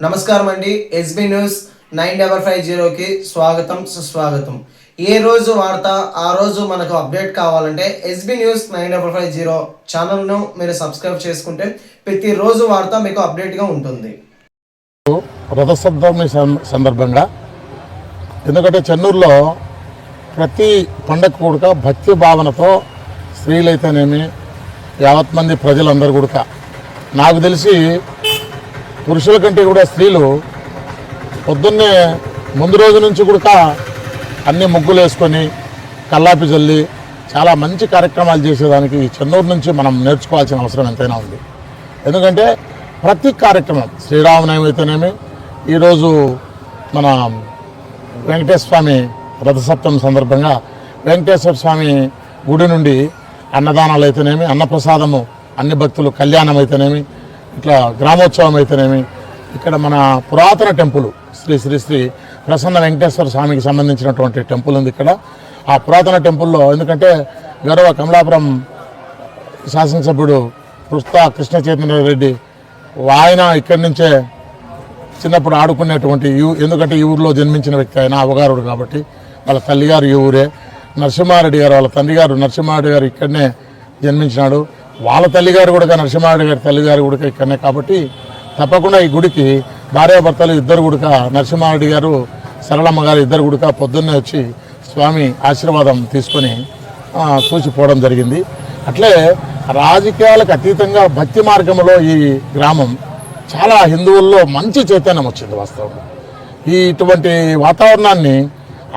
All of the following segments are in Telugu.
నమస్కారం అండి SB news nine double five జీరోకి స్వాగతం సుస్వాగతం. ఏ రోజు వార్త ఆ రోజు మనకు అప్డేట్ కావాలంటే SB news nine double five zero ఛానల్ను మీరు సబ్స్క్రైబ్ చేసుకుంటే ప్రతిరోజు వార్త మీకు అప్డేట్గా ఉంటుంది. రథసప్తమి సందర్భంగా. ఎందుకంటే చెన్నూరులో ప్రతి పండగ కూడక భక్తి భావనతో స్త్రీలైతేనేమి యావత్ మంది ప్రజలందరూ కూడా నాకు తెలిసి పురుషుల కంటే కూడా స్త్రీలు పొద్దున్నే ముందు రోజు నుంచి కూడా అన్ని ముగ్గులు వేసుకొని కల్లాపి జల్లి చాలా మంచి కార్యక్రమాలు చేసేదానికి చెన్నూరు నుంచి మనం నేర్చుకోవాల్సిన అవసరం ఎంతైనా ఉంది. ఎందుకంటే ప్రతి కార్యక్రమం శ్రీరామనవమి అయితేనేమి ఈరోజు మన వెంకటేశ్వర స్వామి రథసప్తమి సందర్భంగా వెంకటేశ్వర స్వామి గుడి నుండి అన్నదానాలు అయితేనేమి అన్నప్రసాదము అన్ని భక్తులు కళ్యాణం అయితేనేమి ఇట్లా గ్రామోత్సవం అయితేనేమి ఇక్కడ మన పురాతన టెంపుల్ శ్రీ శ్రీ శ్రీ ప్రసన్న వెంకటేశ్వర స్వామికి సంబంధించినటువంటి టెంపుల్ ఉంది ఇక్కడ. ఆ పురాతన టెంపుల్లో ఎందుకంటే గౌరవ కమలాపురం శాసనసభ్యుడు పుస్తా కృష్ణ చైతన్య రెడ్డి ఆయన ఇక్కడి నుంచే చిన్నప్పుడు ఆడుకునేటువంటి ఈ ఎందుకంటే ఈ ఊరిలో జన్మించిన వ్యక్తి ఆయన అవగారుడు కాబట్టి వాళ్ళ తల్లిగారు ఈ ఊరే. నరసింహారెడ్డి గారు వాళ్ళ తండ్రి గారు నరసింహారెడ్డి గారు ఇక్కడనే జన్మించినాడు. వాళ్ళ తల్లిగారు కూడా నరసింహారెడ్డి గారి తల్లిగారు కూడా ఇక్కడనే కాబట్టి తప్పకుండా ఈ గుడికి భార్యాభర్తలు ఇద్దరు గుడక నరసింహారెడ్డి గారు సరళమ్మ గారు ఇద్దరు గుడక పొద్దున్నే వచ్చి స్వామి ఆశీర్వాదం తీసుకొని చూసిపోవడం జరిగింది. అట్లే రాజకీయాలకు అతీతంగా భక్తి మార్గంలో ఈ గ్రామం చాలా హిందువుల్లో మంచి చైతన్యం వచ్చింది వాస్తవంగా. ఈ ఇటువంటి వాతావరణాన్ని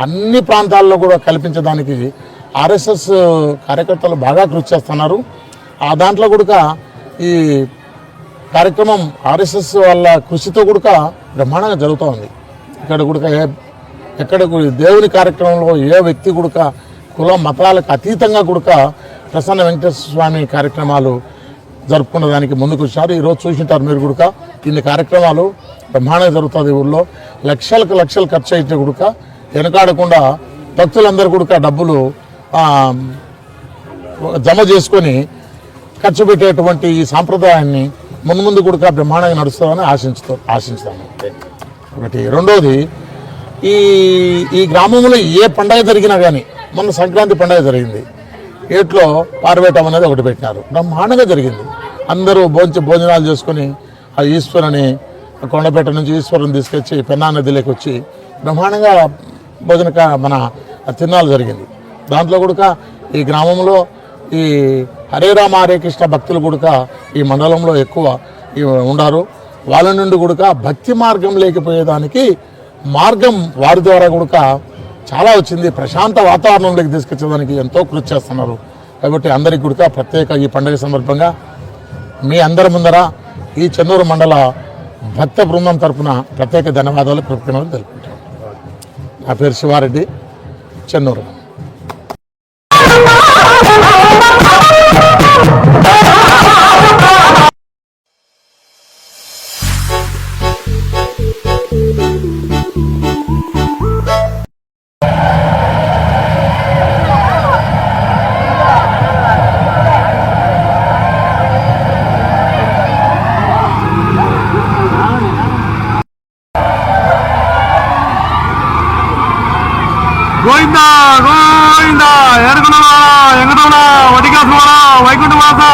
అన్ని ప్రాంతాల్లో కూడా కల్పించడానికి ఆర్ఎస్ఎస్ కార్యకర్తలు బాగా కృషి చేస్తున్నారు. ఆ దాంట్లో కూడా ఈ కార్యక్రమం ఆర్ఎస్ఎస్ వాళ్ళ కృషితో కూడక బ్రహ్మాండంగా జరుగుతూ ఉంది. ఇక్కడ కూడక ఏ ఎక్కడ దేవుని కార్యక్రమంలో ఏ వ్యక్తి కూడక కుల మతాలకు అతీతంగా కూడక ప్రసన్న వెంకటేశ్వర స్వామి కార్యక్రమాలు జరుపుకున్న దానికి ముందుకు వచ్చారు. ఈరోజు చూసింటారు మీరు కూడక ఇన్ని కార్యక్రమాలు బ్రహ్మాండంగా జరుగుతుంది ఊళ్ళో లక్షలకు లక్షలు ఖర్చు అయితే కూడక వెనకాడకుండా భక్తులందరూ కూడక డబ్బులు జమ చేసుకొని ఖర్చు పెట్టేటువంటి ఈ సాంప్రదాయాన్ని ముందు ముందు కూడా బ్రహ్మాండంగా నడుస్తామని ఆశించుతూ ఆశించుతాను ఒకటి. రెండోది ఈ ఈ గ్రామంలో ఏ పండగ జరిగినా కానీ మొన్న సంక్రాంతి పండగ జరిగింది. ఏట్లో పారవేయటం అనేది ఒకటి పెట్టినారు. బ్రహ్మాండంగా జరిగింది. అందరూ భోంచి భోజనాలు చేసుకొని ఆ ఈశ్వరుని కొండపేట నుంచి ఈశ్వరుని తీసుకొచ్చి పెన్నా నదిలోకి వచ్చి బ్రహ్మాండంగా భోజన మన తిన్నాలు జరిగింది. దాంట్లో కూడా ఈ గ్రామంలో ఈ హరే రామ హరే కృష్ణ భక్తులు కూడక ఈ మండలంలో ఎక్కువ ఉన్నారు ఉండారు. వాళ్ళ నుండి కూడక భక్తి మార్గం లేకపోయేదానికి మార్గం వారి ద్వారా కూడక చాలా వచ్చింది. ప్రశాంత వాతావరణంలోకి తీసుకొచ్చేదానికి ఎంతో కృషి చేస్తున్నారు. కాబట్టి అందరికి కూడక ప్రత్యేక ఈ పండుగ సందర్భంగా మీ అందరి ముందర ఈ చెన్నూరు మండల భక్త బృందం తరఫున ప్రత్యేక ధన్యవాదాలు కృతజ్ఞతలు తెలుపుకుంటాను నా పేరు శివారెడ్డి చెన్నూరు. Oh, கோவிந்தா கோவிந்தா எருகுணா எங்கடோனா வடிகாசுமானா வைகுண்ட மாசா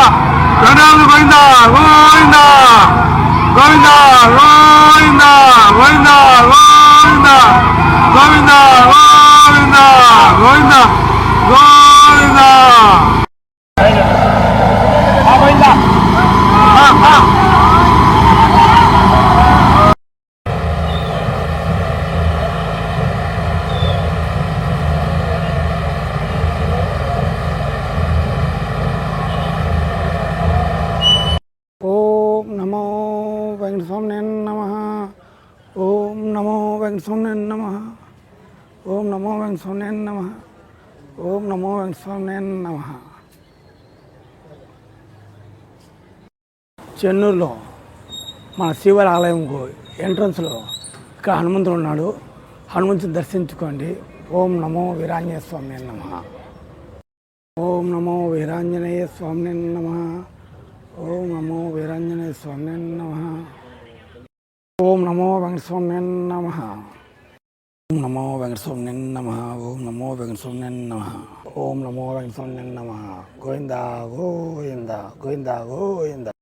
ரெண்டாவது கோவிந்தா கோவிந்தா கோவிந்தா கோவிந்தா கோவிந்தா கோவிந்தா கோவிந்தா கோவிந்தா கோவிந்தா கோவிந்தா ఓం నమో వెంకటస్వామి నమ. ఓం నమో వెంకటస్వామి నమ. ఓం నమో వెంకటస్వామి నమ. చెన్నూరులో మన శివరి ఆలయంకు ఎంట్రన్స్లో ఇక్కడ హనుమంతుడు ఉన్నాడు. హనుమంతుని దర్శించుకోండి. ఓం నమో వీరాంజనేయ స్వామి నమ. ఓం నమో వీరాంజనేయ స్వామి నమ. ఓం నమో వీరాంజనేయ స్వామి నమ. ஓம் நமோ வெங்கடசுவன் நம ஓம் நமோ வெங்கடசுவன் நம ஓம் நமோ வெங்கடசுவன் நம ஓம் நமோ வெங்கடசுவன் நம கோவிந்தா கோவிந்தா கோவிந்தா கோவிந்தா.